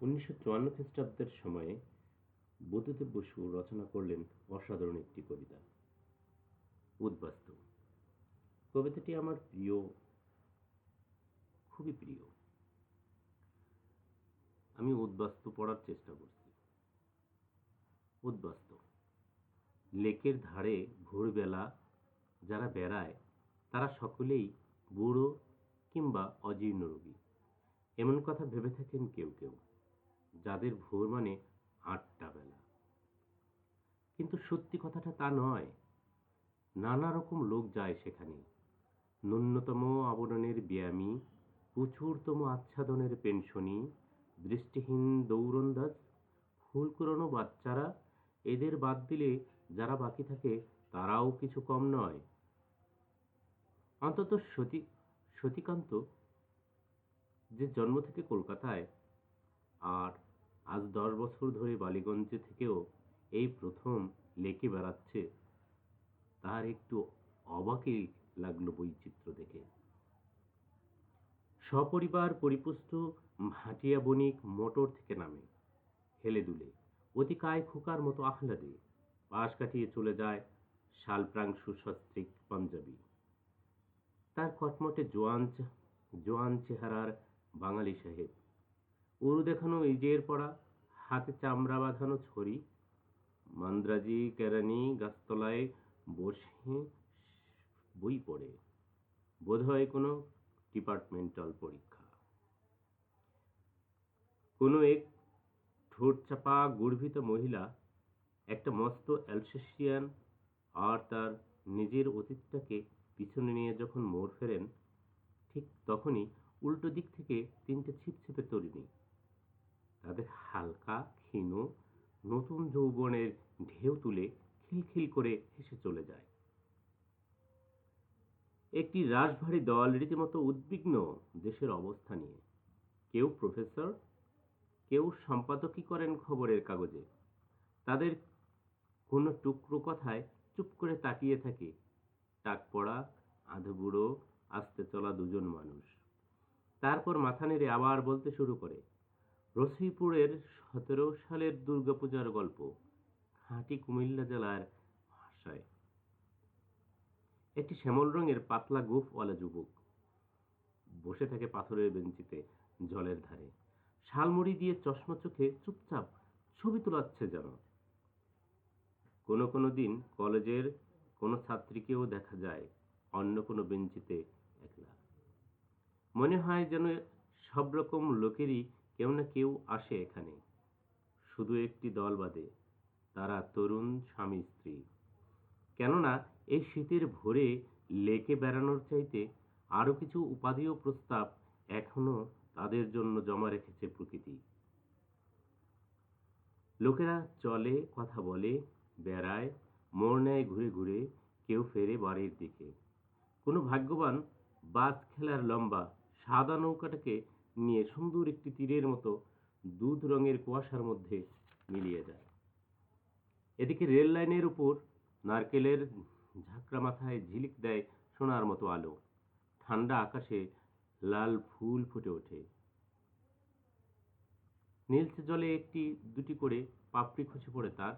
উনিশশো চুয়ান্ন খ্রিস্টাব্দের সময়ে বুদ্ধদেব বসু রচনা করলেন অসাধারণ একটি কবিতা, উদ্বাস্তু। কবিতাটি আমার প্রিয়, খুবই প্রিয়। আমি উদ্বাস্তু পড়ার চেষ্টা করছি। উদ্বাস্তু। লেকের ধারে ভোরবেলা যারা বেড়ায়, তারা সকলেই বুড়ো কিংবা অজীর্ণ রোগী। এমন কথা ভেবে থাকেন কেউ কেউ। যাদের ভোর মানে আটটা বেলা। কিন্তু সত্যি কথাটা তা নয়। নানা রকম লোক যায় সেখানে। ন্যূনতম আবরণের ব্যায়ামী, প্রচুরতম আচ্ছাদনের পেনশনি, দৃষ্টিহীন দৌরন্দাজ ফুল বাচ্চারা, এদের বাদ দিলে যারা বাকি থাকে তারাও কিছু কম নয়। অন্তত সতী, সতীকান্ত যে জন্ম থেকে কলকাতায়, আর আজ দশ বছর ধরে বালিগঞ্জে থেকেও এই প্রথম লেকে বেড়াচ্ছে। তার একটু অবাকই লাগল বৈচিত্র্য দেখে। সপরিবার পরিপুষ্ট ভাটিয়া বণিক মোটর থেকে নামে, হেলে দুলে, অতি কায় খোকার মতো আহ্লাদে পাশ কাটিয়ে চলে যায় শালপ্রাংশু সস্ত্রিক পাঞ্জাবি। তার কটমটে জোয়ান জোয়ান চেহারার বাঙালি সাহেব। উরু দেখানো ইজের পড়া, হাতে চামড়া বাঁধানো ছড়ি, মান্দ্রাজি, কেরানি, গাছতলায় বসে বই পড়ে। বোধহয় কোনো ডিপার্টমেন্টাল পরীক্ষা। কোনো এক ঠোঁট চাপা গর্ভিত মহিলা একটা মস্ত অ্যালসেশিয়ান আর তার নিজের অতীতটাকে পিছনে নিয়ে যখন মোড় ফেরেন, ঠিক তখনই উল্টো দিক থেকে তিনটে ছিপছিপে তরুণী তাদের হালকা, ক্ষীণ, নতুন যৌবনের ঢেউ তুলে খিলখিল করে হেসে চলে যায়। একটি রাশভারী দল রীতিমতো উদ্বিগ্ন দেশের অবস্থা নিয়ে। কেউ প্রফেসর, কেউ সম্পাদকই করেন খবরের কাগজে? তাদের কোনো টুকরো কথায় চুপ করে তাকিয়ে থাকে। টাক পড়া আধবুড়ো আস্তে চলা দুজন মানুষ। তারপর মাথা নেড়ে আবার বলতে শুরু করে। রসিপুরের সতেরো সালের দুর্গাপূজার গল্প খাঁটি কুমিল্লা জেলার ভাষায়। একটি শ্যামল রঙের পাতলা গোফওয়ালা যুবক বসে থাকে পাথরের বেঞ্চিতে জলের ধারে। শালমুড়ি দিয়ে চশমা চোখে চুপচাপ ছবি তোলাচ্ছে যেন। কোনো কোনো দিন কলেজের কোনো ছাত্রীকেও দেখা যায় অন্য কোনো বেঞ্চিতে একলা। মনে হয় যেন সব রকম লোকেরই কেউ না কেউ আসে এখানে। শুধু একটি দল বাদে তারা তরুণ স্বামী স্ত্রী। কেননা, এই শীতের ভোরে লেকে বেড়ানোর চাইতে আরও কিছু উপাদেয় প্রস্তাব এখনও তাদের জন্য জমা রেখেছে প্রকৃতি। লোকেরা চলে, কথা বলে, বেড়ায়, মোড় নেয় ঘুরে ঘুরে, কেউ ফেরে বাড়ির দিকে। কোনো ভাগ্যবান বাস খেলার লম্বা, সাদা নৌকাটাকে নিয়ে সুন্দর একটি তীরের মতো দুধ রঙের কুয়াশার মধ্যে মিলিয়ে যায়। এদিকে রেল লাইনের উপর নারকেলের ঝাঁকড়া মাথায় ঝিলিক দেয় সোনার মতো আলো। ঠান্ডা আকাশে লাল ফুল ফুটে ওঠে। নীলচে জলে একটি, দুটি করে পাপড়ি খসে পড়ে তার।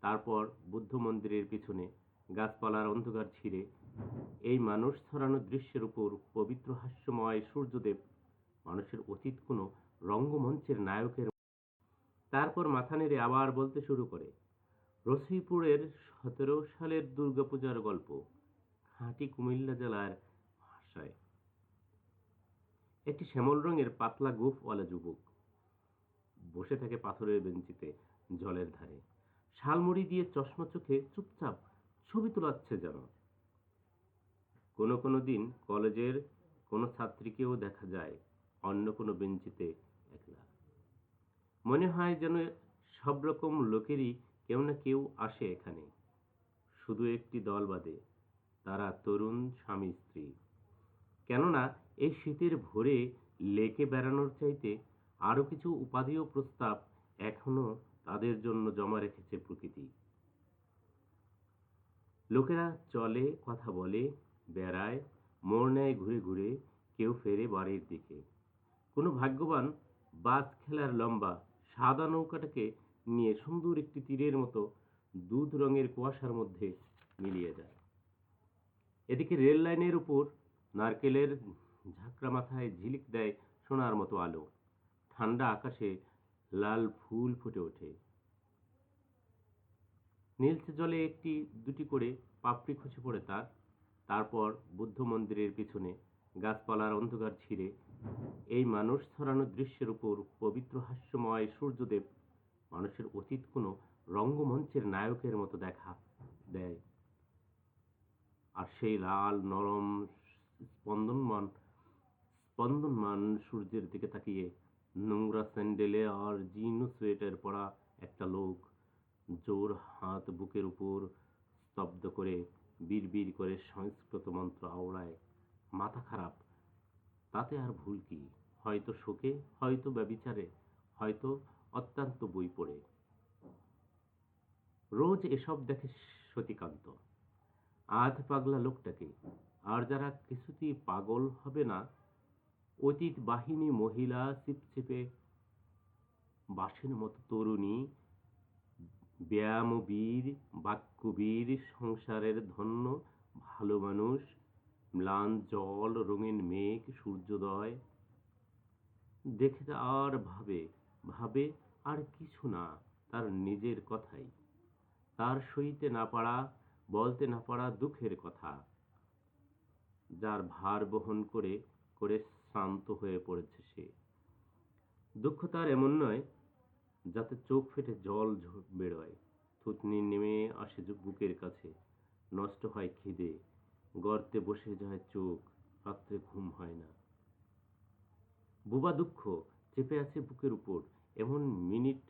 তারপর বুদ্ধ মন্দিরের পিছনে গাছপালার অন্ধকার ছিঁড়ে এই মানুষ ছড়ানো দৃশ্যের উপর পবিত্র হাস্যময় সূর্যদেব মানুষের অতীত কোনো রঙ্গমঞ্চের নায়কের তারপর মাথা নেড়ে আবার বলতে শুরু করে, রসিপুরের সতেরো সালের দুর্গাপূজার গল্প খাঁটি কুমিল্লা জেলার ভাষায়। একটি শ্যামল রঙের পাতলা গোফওয়ালা যুবক বসে থাকে পাথরের বেঞ্চিতে জলের ধারে। শালমুড়ি দিয়ে চশমা চোখে চুপচাপ ছবি তোলাচ্ছে যেন। কোনো কোনো দিন কলেজের কোনো ছাত্রীকেও দেখা যায় অন্য কোনো বেঞ্চিতে একলা মনে হয় যেন সব রকম লোকেরই কেউ না কেউ আসে এখানে। শুধু একটি দল বাদে, তারা তরুণ স্বামী স্ত্রী। কেননা এই শীতের ভোরে লেকে বেড়ানোর চাইতে আরও কিছু উপাদেয় প্রস্তাব এখনও তাদের জন্য জমা রেখেছে প্রকৃতি। লোকেরা চলে, কথা বলে, বেড়ায়, মোড় নেয় ঘুরে ঘুরে, কেউ ফেরে বাড়ির দিকে। কোনো ভাগ্যবান বাস খেলার লম্বা সাদা নৌকাটাকে নিয়ে সুন্দর একটি তীরের মতো দুধ রঙের কুয়াশার মধ্যে মিলিয়ে যায়। এদিকে রেল লাইনের উপর নারকেলের ঝাঁকড়া মাথায় ঝিলিক দেয় সোনার মতো আলো। ঠান্ডা আকাশে লাল ফুল ফুটে ওঠে। নীলচে জলে একটি, দুটি করে পাপড়ি খসে পড়ে তার। তারপর বুদ্ধ মন্দিরের পিছনে গাছপালার অন্ধকার ছিঁড়ে এই মানুষ ছড়ানো দৃশ্যের উপর পবিত্র হাস্যময় সূর্যদেব মানুষের অতীত কোনো রঙ্গমঞ্চের নায়কের মতো দেখা দেয়। আর সেই লাল, নরম, স্পন্দনমান স্পন্দনমান সূর্যের দিকে তাকিয়ে নোংরা স্যান্ডেলে আর জীর্ণ সোয়েটার পরা একটা লোক জোর হাত বুকের উপর স্তব্ধ করে বিড়বিড় করে সংস্কৃত মন্ত্র আওড়ায়, মাথা খারাপ তাতে আর ভুল কি? হয়তো শোকে, হয়তো ব্যবিচারে, হয়তো অত্যন্ত বই পড়ে। রোজ এসব দেখে সতীকান্ত। আধ পাগলা লোকটাকে। আর যারা কিছুতেই পাগল হবে না, অতীত বাহিনী, মহিলা, চিপচিপে বাসের মতো তরুণী, ব্যায়ামবীর, বাক্যবীর, সংসারের ধন্য, ভালো মানুষ ম্লান জল রঙিন মেঘ, সূর্যোদয়। দেখে আর ভাবে ভাবে আর কিছু না, তার নিজের কথাই। তার সইতে না পারা, বলতে না পারা দুঃখের কথা। যার ভার বহন করে করে শ্রান্ত হয়ে পড়েছে সে। দুঃখ তার এমন নয়, যাতে চোখ ফেটে জল বেরোয়। থুতনি নেমে আসে বুকের কাছে। নষ্ট হয় খিদে। গর্তে বসে যায় চোখ, রাত্রে ঘুম হয় না। বুবা দুঃখ, চেপে আছে বুকের উপর। এমন মিনিট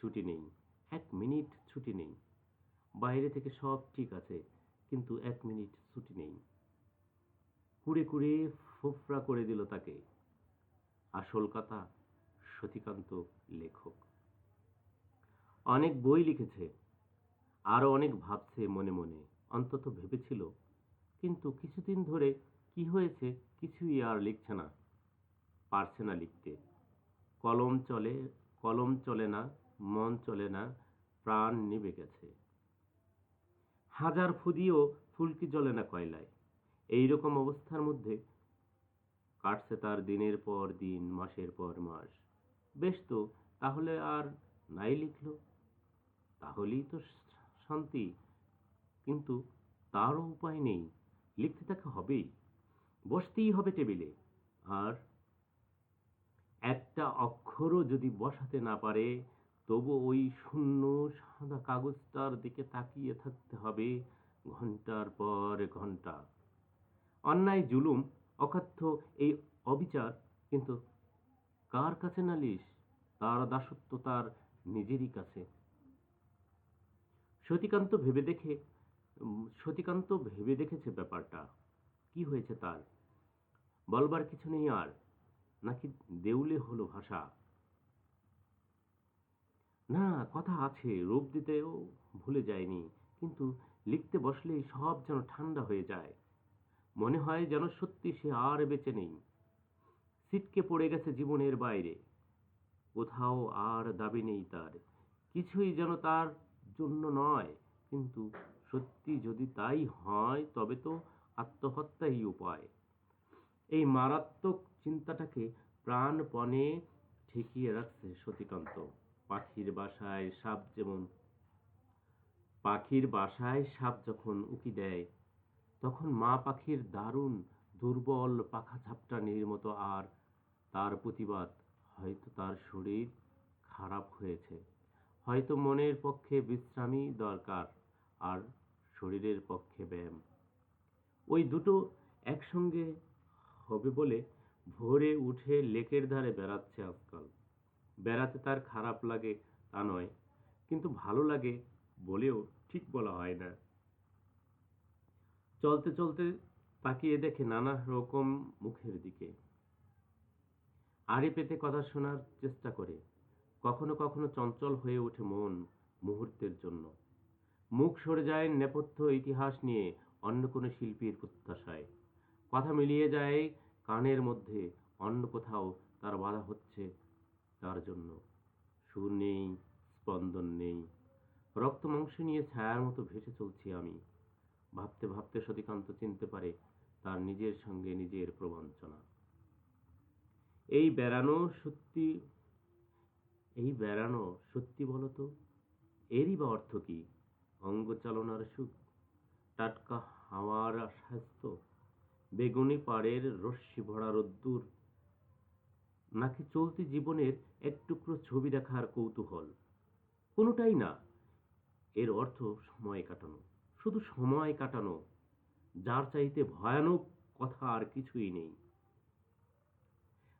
ছুটি নেই, এক মিনিট ছুটি নেই। বাইরে থেকে সব ঠিক আছে, কিন্তু এক মিনিট ছুটি নেই। কুড়ে কুড়ে ফোফরা করে দিল তাকে। আসল কথা, সতীকান্ত লেখক। অনেক বই লিখেছে, আরও অনেক ভাবছে মনে মনে, অন্তত ভেবেছিল কিন্তু কিছুদিন ধরে কি হয়েছে কিছুই আর লিখছে না। পারছে না লিখতে। কলম চলে কলম চলে না, মন চলে না, প্রাণ নিভে গেছে। হাজার ফুদিও ফুলকি জ্বলে না কয়লায়। এই রকম অবস্থার মধ্যে কাটছে তার দিনের পর দিন, মাসের পর মাস। বেশ তো, তাহলে আর নাই লিখল। তাহলেই তো শান্তি। কিন্তু তারও উপায় নেই। লিখতে তাকে হবেই। বসতেই হবে টেবিলে। আর একটা অক্ষরও যদি বসাতে না পারে, তবু ওই শূন্য সাদা কাগজটার দিকে তাকিয়ে থাকতে হবে ঘণ্টার পর ঘণ্টা। অন্যায় জুলুম, অকথ্য এই অবিচার কিন্তু কার কাছে নালিশ তার দাসত্ব তার নিজেরই কাছে। সতীকান্ত ভেবে দেখে সতীকান্ত ভেবে দেখেছে ব্যাপারটা। কি হয়েছে তার? বলবার কিছু নেই আর, নাকি দেউলে হলো ভাষা? না, কথা আছে, রূপ দিতেও ভুলে যায়নি, কিন্তু লিখতে বসলেই সব যেন ঠান্ডা হয়ে যায়। মনে হয় যেন সত্যি সে আর বেঁচে নেই। ছিটকে পড়ে গেছে জীবনের বাইরে। কোথাও আর দাবি নেই তার। কিছুই যেন তার জন্য নয়, কিন্তু সত্যি যদি তাই হয়, তবে তো আত্মহত্যাই উপায়। এই মারাত্মক চিন্তাটাকে প্রাণপণে ঠেকিয়ে রাখছে সতীকান্ত। পাখির বাসায় সাপ যেমন পাখির বাসায় সাপ যখন উকি দেয়, তখন মা পাখির দারুণ, দুর্বল পাখা ঝাপটানির মতো আর তার প্রতিবাদ হয়তো তার শরীর খারাপ হয়েছে। হয়তো মনের পক্ষে বিশ্রামই দরকার। আর শরীরের পক্ষে ব্যায়াম। ওই দুটো একসঙ্গে হবে বলে ভোরে উঠে লেকের ধারে বেড়াচ্ছে আজকাল। বেড়াতে তার খারাপ লাগে তা নয়, কিন্তু ভালো লাগে বলেও ঠিক বলা হয় না। চলতে চলতে তাকিয়ে দেখে নানা রকম মুখের দিকে। আড়ে পেতে কথা শোনার চেষ্টা করে। কখনো কখনো চঞ্চল হয়ে ওঠে মন মুহূর্তের জন্য। মুখ সরে যায় নেপথ্য ইতিহাস নিয়ে অন্য কোনো শিল্পীর প্রত্যাশায়। কথা মিলিয়ে যায় কানের মধ্যে, অন্য কোথাও তার বাধা হচ্ছে তার জন্য। সুর নেই, স্পন্দন নেই। রক্ত মাংস নিয়ে ছায়ার মতো ভেসে চলছি আমি। ভাবতে ভাবতে সতীকান্ত চিনতে পারে তার নিজের সঙ্গে নিজের প্রবঞ্চনা। এই বেড়ানো সত্যি, এই বেড়ানো সত্যি বলতো? এরই বা অর্থ কি? অঙ্গ চালনার সুখ। টাটকা হাওয়ার স্বাস্থ্য বেগুনি পাড়ের রশ্মি ভরা রোদ্দুর। নাকি চলতি জীবনের এক টুকরো ছবি দেখার কৌতূহল? কোনোটাই না। এর অর্থ সময় কাটানো। শুধু সময় কাটানো। যার চাইতে ভয়ানক কথা আর কিছুই নেই।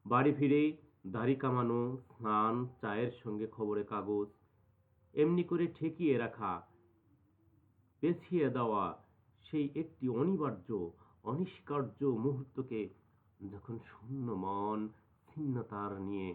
বাড়ি ফিরে দাড়ি কামানো, স্নান, চায়ের সঙ্গে খবরের কাগজ, এমনি করে ঠেকিয়ে রাখা পেছিয়ে দেওয়া সেই একটি অনিবার্য অনিষ্কার্য মুহূর্তকে যখন শূন্য মন ছিন্নতার নিয়ে